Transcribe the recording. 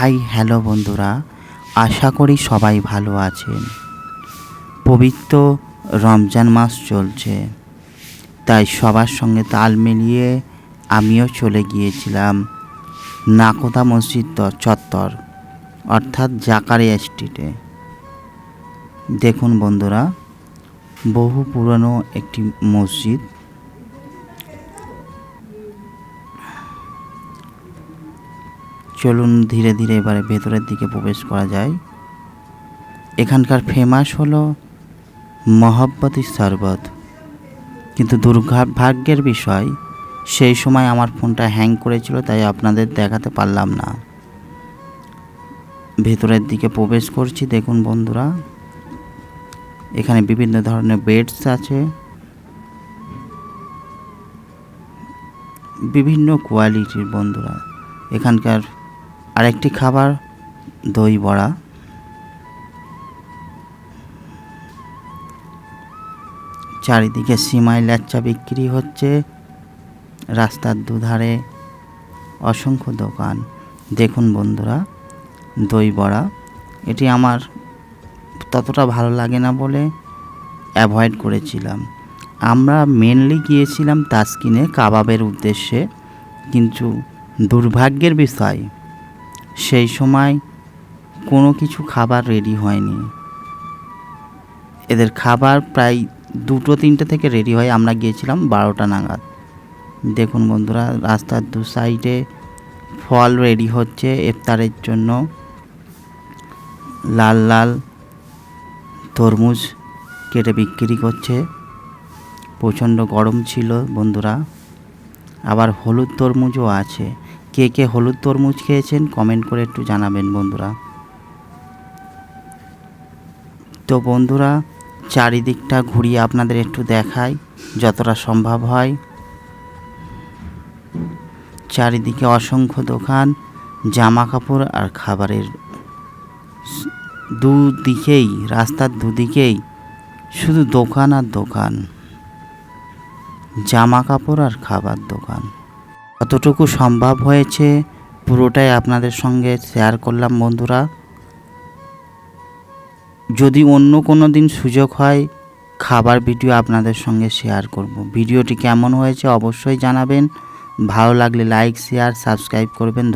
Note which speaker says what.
Speaker 1: High, hello বন্ধুরা, আশা করি সবাই ভালো আছেন। পবিত্র রমজান মাস চলছে, তাই সবার সঙ্গে তাল মিলিয়ে আমিও চলে গিয়েছিলাম নাকোদা মসজিদ চত্বর, অর্থাৎ জাকারিয়া স্ট্রিটে। দেখুন বন্ধুরা, বহু পুরনো একটি মসজিদ চলুন ধীরে ধীরে এবারে ভেতরের দিকে প্রবেশ করা যায়। এখানকার ফেমাস হলো মহব্বতী শরবত। কিন্তু দুর্ভাগ্যের বিষয়, সেই সময় আমার ফোনটা হ্যাং করেছিল, তাই আপনাদের দেখাতে পারলাম না। ভেতরের দিকে প্রবেশ করছি, দেখুন বন্ধুরা। এখানে বিভিন্ন ধরনের বেডস আছে। বিভিন্ন কোয়ালিটির বন্ধুরা। এখানকার আরেকটি খাবার, দই বড়া। চারিদিকে সিমাই ল্যাচ্চা বিক্রি হচ্ছে। রাস্তার দুধারে অসংখ্য দোকান। দেখুন বন্ধুরা, দই বড়া। এটি আমার ততটা ভালো লাগে না বলে অ্যাভয়েড করেছিলাম। আমরা মেনলি গিয়েছিলাম তাসকিনে কাবাবের উদ্দেশ্যে। কিন্তু দুর্ভাগ্যের বিষয় সেই সময় কোনো কিছু খাবার রেডি হয়নি। এদের খাবার প্রায় দুটো, তিনটে থেকে রেডি হয়। আমরা গিয়েছিলাম বারোটা নাগাদ। দেখুন বন্ধুরা, রাস্তার দু সাইডে ফল রেডি হচ্ছে ইফতারের জন্য। লাল লাল তরমুজ কেটে বিক্রি করছে। প্রচণ্ড গরম ছিল বন্ধুরা। আবার হলুদ তরমুজও আছে। কে কে হলুদ তরমুজ খেয়েছেন কমেন্ট করে একটু জানাবেন বন্ধুরা। তো বন্ধুরা, চারিদিকটা ঘুরিয়ে আপনাদের একটু দেখাই যতটা সম্ভব হয়। চারিদিকে অসংখ্য দোকান জামা কাপড় আর খাবারের দুদিকেই, রাস্তার দুদিকেই শুধু দোকান আর দোকান জামা কাপড় আর খাবার দোকান। কতটুকু সম্ভব হয়েছে? পুরোটাই আপনাদের সঙ্গে শেয়ার করলাম, বন্ধুরা। যদি অন্য কোনো দিন সুযোগ হয়, খাবার ভিডিও আপনাদের সঙ্গে শেয়ার করব। ভিডিওটি কেমন হয়েছে অবশ্যই জানাবেন। ভালো লাগলে লাইক শেয়ার সাবস্ক্রাইব করবেন।